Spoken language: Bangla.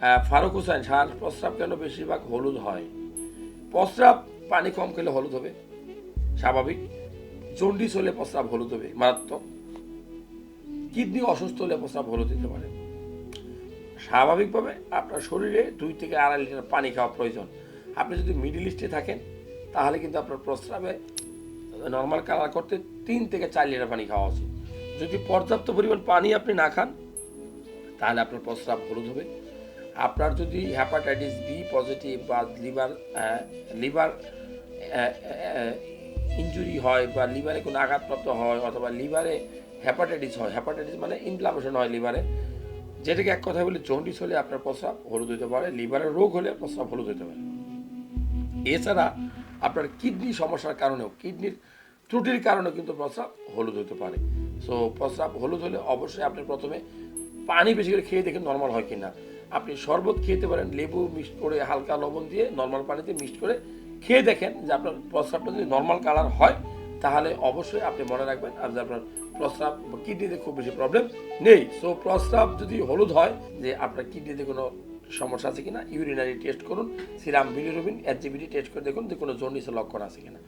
ফারুক হোসেন সার প্রস্রাব কেন বেশিরভাগ হলুদ হয়? প্রস্রাব পানি কম খেলে হলুদ হবে, স্বাভাবিক। জন্ডিস হলে প্রস্রাব হলুদ হবে, মারাত্মক। কিডনি অসুস্থ হলে প্রস্রাব হলুদ দিতে পারে। স্বাভাবিকভাবে আপনার শরীরে দুই থেকে আড়াই লিটার পানি খাওয়া প্রয়োজন। আপনি যদি মিডিল ইস্টে থাকেন, তাহলে কিন্তু আপনার প্রস্রাবে নর্মাল কালার করতে তিন থেকে চার লিটার পানি খাওয়া উচিত। যদি পর্যাপ্ত পরিমাণ পানি আপনি না খান, তাহলে আপনার প্রস্রাব হলুদ হবে। আপনার যদি হ্যাপাটাইটিস বি পজিটিভ বা লিভার লিভার ইঞ্জুরি হয় বা লিভারে কোনো আঘাতপ্রাপ্ত হয় অথবা লিভারে হ্যাপাটাইটিস হয় হ্যাপাটাইটিস মানে ইনফ্লামেশন হয় লিভারে যেটাকে এক কথা বলে জন্ডিস হলে আপনার প্রস্রাব হলুদ হতে পারে লিভারের রোগ হলে প্রস্রাব হলুদ হতে পারে। এছাড়া আপনার কিডনি সমস্যার কারণেও কিডনির ত্রুটির কারণে কিন্তু প্রস্রাব হলুদ হতে পারে। সো প্রস্রাব হলুদ হলে অবশ্যই আপনি প্রথমে পানি বেশি করে খেয়ে দেখেন নর্মাল হয় কিনা। আপনি শরবত খেতে পারেন, লেবু মিক্সড করে হালকা লবণ দিয়ে নর্মাল পানিতে মিক্সড করে খেয়ে দেখেন যে আপনার প্রস্রাবটা যদি নর্মাল কালার হয়, তাহলে অবশ্যই আপনি মনে রাখবেন আর যে আপনার প্রস্রাব কিডনিতে খুব বেশি প্রবলেম নেই। সো প্রস্রাব যদি হলুদ হয়, যে আপনার কিডনিতে কোনো সমস্যা আছে কিনা ইউরিনারি টেস্ট করুন, সিরাম বিলিরুবিন এনজিবিডি টেস্ট করে দেখুন যে কোনো জন্ডিসের লক্ষণ আছে কিনা।